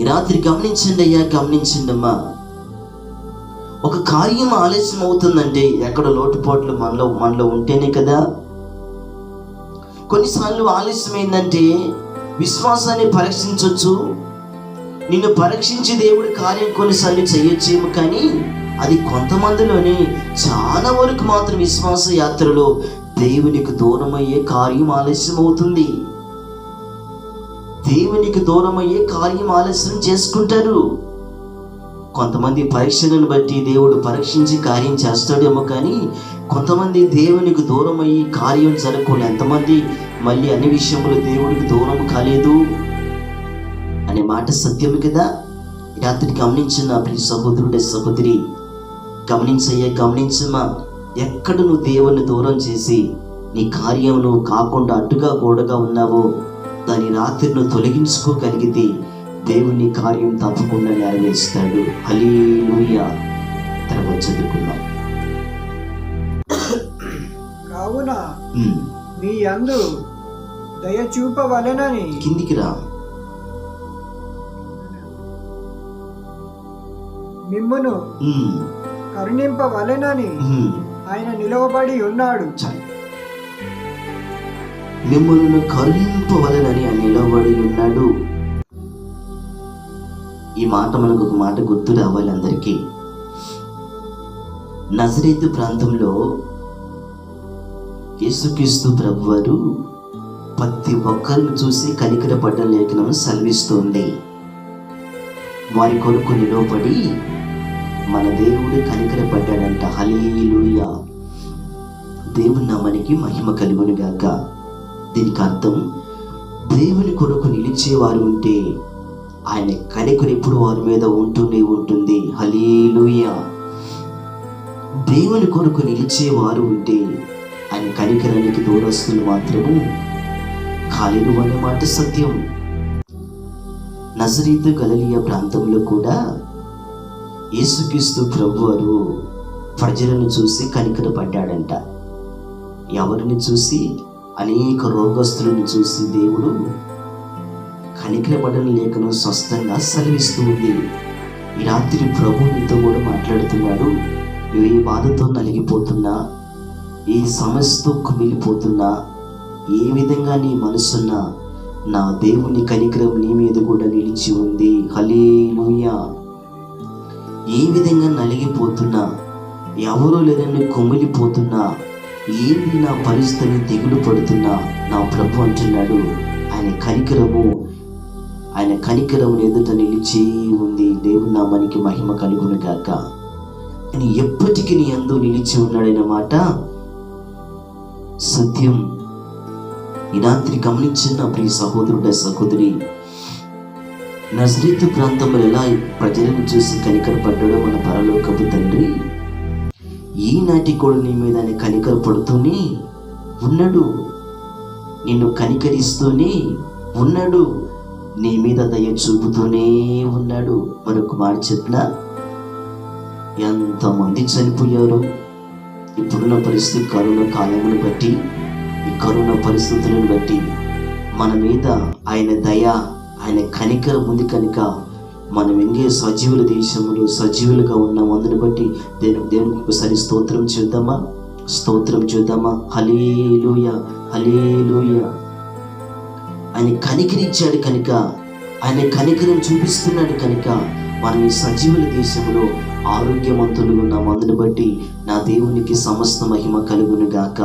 ఈ రాత్రి గమనించండి అయ్యా గమనించండి అమ్మా. ఒక కార్యం ఆలస్యం అవుతుందంటే ఎక్కడ లోటుపాట్లు మనలో మనలో ఉంటేనే కదా. కొన్నిసార్లు ఆలస్యం ఏంటంటే విశ్వాసాన్ని పరీక్షించవచ్చు నిన్ను పరీక్షించి దేవుడి కార్యం కొన్నిసార్లు చేయొచ్చేమో కానీ అది కొంతమందిలోనే చాలా వరకు మాత్రం విశ్వాస యాత్రలో దేవునికి దూరమయ్యే కార్యం ఆలస్యం అవుతుంది దేవునికి దూరమయ్యే కార్యం ఆలస్యం చేసుకుంటారు. కొంతమంది పరీక్షలను బట్టి దేవుడు పరీక్షించి కార్యం చేస్తాడేమో కానీ కొంతమంది దేవునికి దూరం అయ్యి కార్యం జరగకుండా ఎంతమంది మళ్ళీ అన్ని విషయంలో దేవుడికి దూరం కాలేదు అనే మాట సత్యం కదా? రాత్రి గమనించిన ప్రియ సహోదరుడే సహోదరి గమనించయ్యా గమనించమా ఎక్కడ నువ్వు దేవుని దూరం చేసి నీ కార్యం నువ్వు కాకుండా అడ్డుగా గోడగా ఉన్నావో? దాని రాత్రి నువ్వు తొలగించుకోగలిగితే దేవుని కార్యం తప్పకుండా నెరవేరుస్తాడు. హలీలుయ తర్వాత చదువుకుందాం. కావున మీ యందు దయ చూపవలెనని కిందికి రా. మిమ్మును కరుణింపవలెనని ఆయన నిలవబడి ఉన్నాడు. చాలు. మిమ్మల్ని కరుణింపవలనని అని నిలబడి ఉన్నాడు. ఈ మాట మనకు ఒక మాట గుర్తు రావాలి అందరికీ. నజరేతు ప్రాంతంలో యేసుక్రీస్తు ప్రభువారు ప్రతి ఒక్కరిని చూసి కనికరపడ్డ లేఖనం సెలవిస్తోంది. వారి కొరకు నిలవబడి మన దేవుడు కనికరపడ్డాడంట హలీలుయ దేవుని నామానికి మహిమ కలుగును గాక దీనికి అర్థం దేవుని కొరకు నిలిచేవారు ఉంటే ఆయన కనికరు ఎప్పుడు వారి మీద ఉంటూనే ఉంటుంది. హలీలుయ దేవుని కొరకు నిలిచేవారు ఉంటే ఆయన కనికరానికి దూరస్తులు మాత్రము ఖాళీలు అనే మాట సత్యం. నజరీతు గలలియ ప్రాంతంలో కూడా యేసుక్రీస్తు ప్రభువారు ప్రజలను చూసి కనికరపడ్డాడంట. ఎవరిని చూసి? అనేక రోగస్తులను చూసి దేవుడు కనికరపడని లేఖను స్వస్థంగా సెలవిస్తూ ఉంది. ఈ రాత్రి ప్రభు నీతో కూడా మాట్లాడుతున్నాడు. నువ్వు ఏ బాధతో నలిగిపోతున్నా ఏ సమస్యతో కుమిలిపోతున్నా ఏ విధంగా నీ మనసున్నా నా దేవుని కనికరం నీ మీద కూడా నిలిచి ఉంది. హలేలుయా ఏ విధంగా నలిగిపోతున్నా ఎవరూ లేదని కుమిలిపోతున్నా ఏంది నా పరిస్థితిని దిగులు పడుతున్నా నా ప్రభు అంటున్నాడు. ఆయన కనికరము ఆయన కనికరము ఎదుట నిలిచి ఉంది. దేవుని నామానికి మహిమ కలుగును గాక. ఆయన ఎప్పటికీ నీ అందు నిలిచి ఉన్నాడన్న మాట సత్యం. ఈ రాత్రి గమనించిన ప్రియ సహోదరుడ సహోదరి నజరీతు ప్రాంతంలో ఎలా ప్రజలను చూసి కనికరపడ్డాడో మన పరలోకపు తండ్రి ఈనాటి కూడా నీ మీద ఆయన కనికరపడుతూనే ఉన్నాడు. నిన్ను కనికరిస్తూనే ఉన్నాడు. నీ మీద దయ చూపుతూనే ఉన్నాడు. మరొక మాట చెప్పిన ఎంతమంది చనిపోయారు? ఇప్పుడున్న పరిస్థితి కరోనా కాలమును బట్టి ఈ కరోనా పరిస్థితులను బట్టి మన మీద ఆయన దయ ఆయన కనికరం ఉంది కనుక మనం ఎంగే సజీవుల దేశంలో సజీవులుగా ఉన్నాం అందుని బట్టి దేని దేవునికి ఒకసారి స్తోత్రం చేద్దామా? స్తోత్రం చేద్దామా? హలీలుయ హలీలుయ ఆయన కనికరించాడు కనుక ఆయన కనికరం చూపిస్తున్నాడు కనుక మనం ఈ సజీవుల దేశంలో ఆరోగ్యవంతులు ఉన్నాం అందుని బట్టి నా దేవునికి సమస్త మహిమ కలుగును గాక.